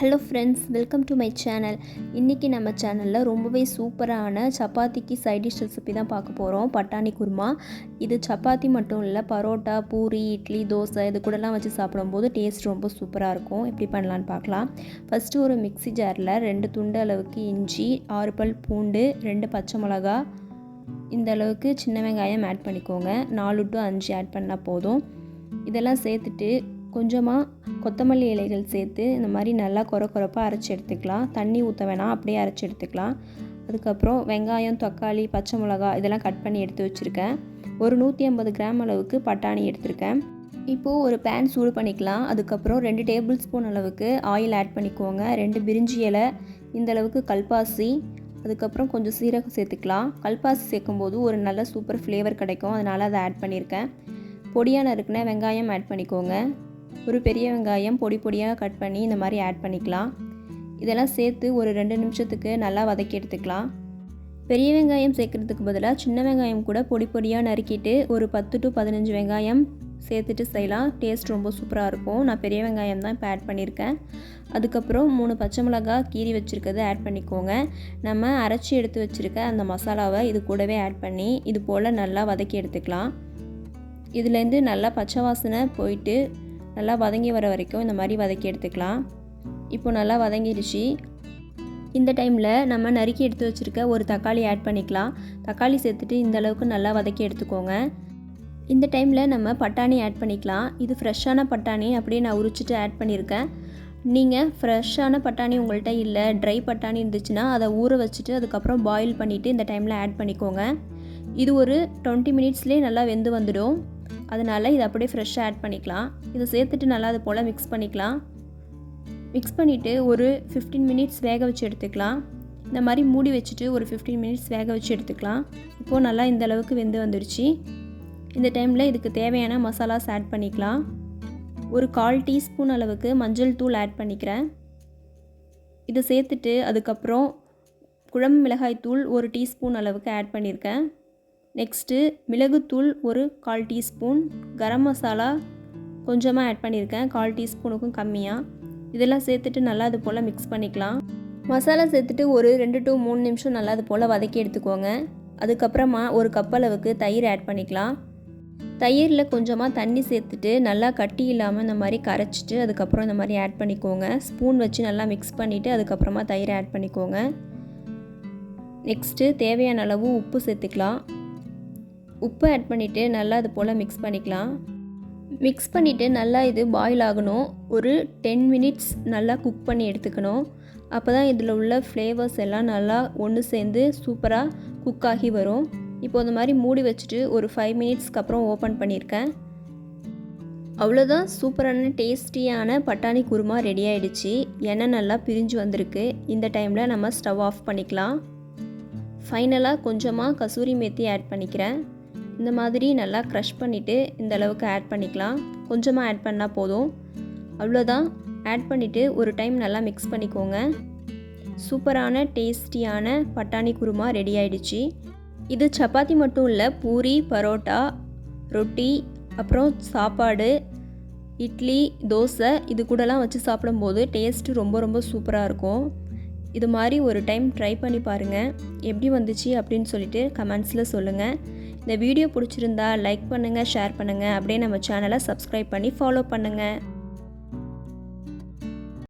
Hello friends welcome to my channel இன்றைக்கி நம்ம சேனலில் ரொம்பவே சூப்பரான சப்பாத்திக்கு சைட் டிஷ் ரெசிபி தான் பார்க்க போகிறோம் பட்டாணி குருமா. இது சப்பாத்தி மட்டும் இல்லை பரோட்டா பூரி இட்லி தோசை இது கூடலாம் வச்சு சாப்பிடும்போது டேஸ்ட் ரொம்ப சூப்பராக இருக்கும். எப்படி பண்ணலான்னு பார்க்கலாம். ஃபஸ்ட்டு ஒரு மிக்ஸி ஜாரில் ரெண்டு துண்டு அளவுக்கு இஞ்சி ஆறு பல் பூண்டு ரெண்டு பச்சை மிளகா. இந்த அளவுக்கு சின்ன வெங்காயம் ஆட் பண்ணிக்கோங்க. நாலு டு அஞ்சு ஆட் பண்ணால் போதும். இதெல்லாம் சேர்த்துட்டு கொஞ்சமாக கொத்தமல்லி இலைகள் சேர்த்து இந்த மாதிரி நல்லா கொர கொரப்பாக அரைச்சி எடுத்துக்கலாம். தண்ணி ஊற்ற வேணாம் அப்படியே அரைச்சி எடுத்துக்கலாம். அதுக்கப்புறம் வெங்காயம் தக்காளி பச்சை மிளகா இதெல்லாம் கட் பண்ணி எடுத்து வச்சுருக்கேன். ஒரு நூற்றி ஐம்பது கிராம் அளவுக்கு பட்டாணி எடுத்திருக்கேன். இப்போது ஒரு பேன் சூடு பண்ணிக்கலாம். அதுக்கப்புறம் ரெண்டு டேபிள் ஸ்பூன் அளவுக்கு ஆயில் ஆட் பண்ணிக்கோங்க. ரெண்டு பிரிஞ்சி இலை இந்த அளவுக்கு கல்பாசி அதுக்கப்புறம் கொஞ்சம் சீரகம் சேர்த்துக்கலாம். கல்பாசி சேர்க்கும்போது ஒரு நல்ல சூப்பர் ஃப்ளேவர் கிடைக்கும். அதனால் அதை ஆட் பண்ணியிருக்கேன் பொடியாக நறுக்குன வெங்காயம் ஆட் பண்ணிக்கோங்க. ஒரு பெரிய வெங்காயம் பொடி பொடியாக கட் பண்ணி இந்த மாதிரி ஆட் பண்ணிக்கலாம். இதெல்லாம் சேர்த்து ஒரு ரெண்டு நிமிஷத்துக்கு நல்லா வதக்கி எடுத்துக்கலாம். பெரிய வெங்காயம் சேர்க்குறதுக்கு பதிலாக சின்ன வெங்காயம் கூட பொடி பொடியாக நறுக்கிட்டு ஒரு பத்து டு பதினஞ்சு வெங்காயம் சேர்த்துட்டு செய்யலாம். டேஸ்ட் ரொம்ப சூப்பராக இருக்கும். நான் பெரிய வெங்காயம் தான் இப்போ ஆட் பண்ணியிருக்கேன். அதுக்கப்புறம் மூணு பச்சை மிளகா கீரி வச்சுருக்கதை ஆட் பண்ணிக்கோங்க. நம்ம அரைச்சி எடுத்து வச்சுருக்க அந்த மசாலாவை இது கூடவே ஆட் பண்ணி இது போல் நல்லா வதக்கி எடுத்துக்கலாம். இதுலேருந்து நல்லா பச்சை வாசனை போயிட்டு நல்லா வதங்கி வர வரைக்கும் இந்த மாதிரி வதக்கி எடுத்துக்கலாம். இப்போ நல்லா வதங்கிடுச்சு இந்த டைமில் நம்ம நறுக்கி எடுத்து வச்சுருக்க ஒரு தக்காளி ஆட் பண்ணிக்கலாம். தக்காளி சேர்த்துட்டு இந்த அளவுக்கு நல்லா வதக்கி எடுத்துக்கோங்க. இந்த டைமில் நம்ம பட்டாணி ஆட் பண்ணிக்கலாம். இது ஃப்ரெஷ்ஷான பட்டாணி அப்படியே நான் உரிச்சிட்டு ஆட் பண்ணியிருக்கேன் நீங்கள் ஃப்ரெஷ்ஷான பட்டாணி உங்கள்கிட்ட இல்லை ட்ரை பட்டாணி இருந்துச்சுன்னா அதை ஊற வச்சுட்டு அதுக்கப்புறம் பாயில் பண்ணிவிட்டு இந்த டைமில் ஆட் பண்ணிக்கோங்க. இது ஒரு டுவெண்ட்டி மினிட்ஸ்லேயே நல்லா வெந்து வந்துடும். அதனால் இதை அப்படியே ஃப்ரெஷ்ஷாக ஆட் பண்ணிக்கலாம். இதை சேர்த்துட்டு நல்லா அது போல் மிக்ஸ் பண்ணிக்கலாம். மிக்ஸ் பண்ணிவிட்டு ஒரு ஃபிஃப்டீன் மினிட்ஸ் வேக வச்சு எடுத்துக்கலாம். இந்த மாதிரி மூடி வச்சுட்டு ஒரு ஃபிஃப்டீன் மினிட்ஸ் வேக வச்சு எடுத்துக்கலாம். இப்போது நல்லா இந்த அளவுக்கு வெந்து வந்துடுச்சு இந்த டைமில் இதுக்கு தேவையான மசாலாஸ் ஆட் பண்ணிக்கலாம். ஒரு கால் டீஸ்பூன் அளவுக்கு மஞ்சள் தூள் ஆட் பண்ணிக்கிறேன். இதை சேர்த்துட்டு அதுக்கப்புறம் குழம்பு மிளகாய் தூள் ஒரு டீஸ்பூன் அளவுக்கு ஆட் பண்ணியிருக்கேன். நெக்ஸ்ட்டு மிளகுத்தூள் ஒரு கால் டீஸ்பூன் கரம் மசாலா கொஞ்சமாக ஆட் பண்ணியிருக்கேன். கால் டீஸ்பூனுக்கும் கம்மியாக இதெல்லாம் சேர்த்துட்டு நல்லா அது போல் மிக்ஸ் பண்ணிக்கலாம். மசாலா சேர்த்துட்டு ஒரு ரெண்டு டு மூணு நிமிஷம் நல்லா அது போல் வதக்கி எடுத்துக்கோங்க. அதுக்கப்புறமா ஒரு கப் அளவுக்கு தயிர் ஆட் பண்ணிக்கலாம். தயிரில் கொஞ்சமாக தண்ணி சேர்த்துட்டு நல்லா கட்டி இல்லாமல் இந்த மாதிரி கரைச்சிட்டு அதுக்கப்புறம் இந்த மாதிரி ஆட் பண்ணிக்கோங்க. ஸ்பூன் வச்சு நல்லா மிக்ஸ் பண்ணிவிட்டு அதுக்கப்புறமா தயிர் ஆட் பண்ணிக்கோங்க. நெக்ஸ்ட்டு தேவையான அளவு உப்பு சேர்த்துக்கலாம். உப்பு ஆட் பண்ணிவிட்டு நல்லா அது போல் மிக்ஸ் பண்ணிக்கலாம். மிக்ஸ் பண்ணிவிட்டு நல்லா இது பாயில் ஆகணும். ஒரு டென் மினிட்ஸ் நல்லா குக் பண்ணி எடுத்துக்கணும். அப்போ தான் இதில் உள்ள ஃப்ளேவர்ஸ் எல்லாம் நல்லா ஒன்று சேர்ந்து சூப்பராக குக் ஆகி வரும். இப்போ இந்த மாதிரி மூடி வச்சுட்டு ஒரு ஃபைவ் மினிட்ஸ்க்கு அப்புறம் ஓப்பன் பண்ணியிருக்கேன் அவ்வளோதான் சூப்பரான டேஸ்டியான பட்டாணி குருமா ரெடி ஆகிடுச்சு எண்ணெய் நல்லா பிரிஞ்சு வந்திருக்கு. இந்த டைமில் நம்ம ஸ்டவ் ஆஃப் பண்ணிக்கலாம். ஃபைனலாக கொஞ்சமாக கசூரி மேத்தி ஆட் பண்ணிக்கிறேன். இந்த மாதிரி நல்லா க்ரஷ் பண்ணிவிட்டு இந்த அளவுக்கு ஆட் பண்ணிக்கலாம். கொஞ்சமாக ஆட் பண்ணால் போதும். அவ்வளோதான் ஆட் பண்ணிவிட்டு ஒரு டைம் நல்லா மிக்ஸ் பண்ணிக்கோங்க. சூப்பரான டேஸ்டியான பட்டாணி குருமா ரெடி ஆயிடுச்சு. இது சப்பாத்தி மட்டும் இல்லை பூரி பரோட்டா ரொட்டி அப்புறம் சாப்பாடு இட்லி தோசை இது கூடலாம் வச்சு சாப்பிடும்போது டேஸ்ட்டு ரொம்ப ரொம்ப சூப்பராக இருக்கும். இது மாதிரி ஒரு டைம் ட்ரை பண்ணி பாருங்கள் எப்படி வந்துச்சு அப்படின்னு சொல்லிட்டு கமெண்ட்ஸில் சொல்லுங்கள் இந்த வீடியோ பிடிச்சிருந்தா லைக் பண்ணுங்கள் ஷேர் பண்ணுங்கள் அப்படியே நம்ம சேனலை சப்ஸ்கிரைப் பண்ணி ஃபாலோ பண்ணுங்கள்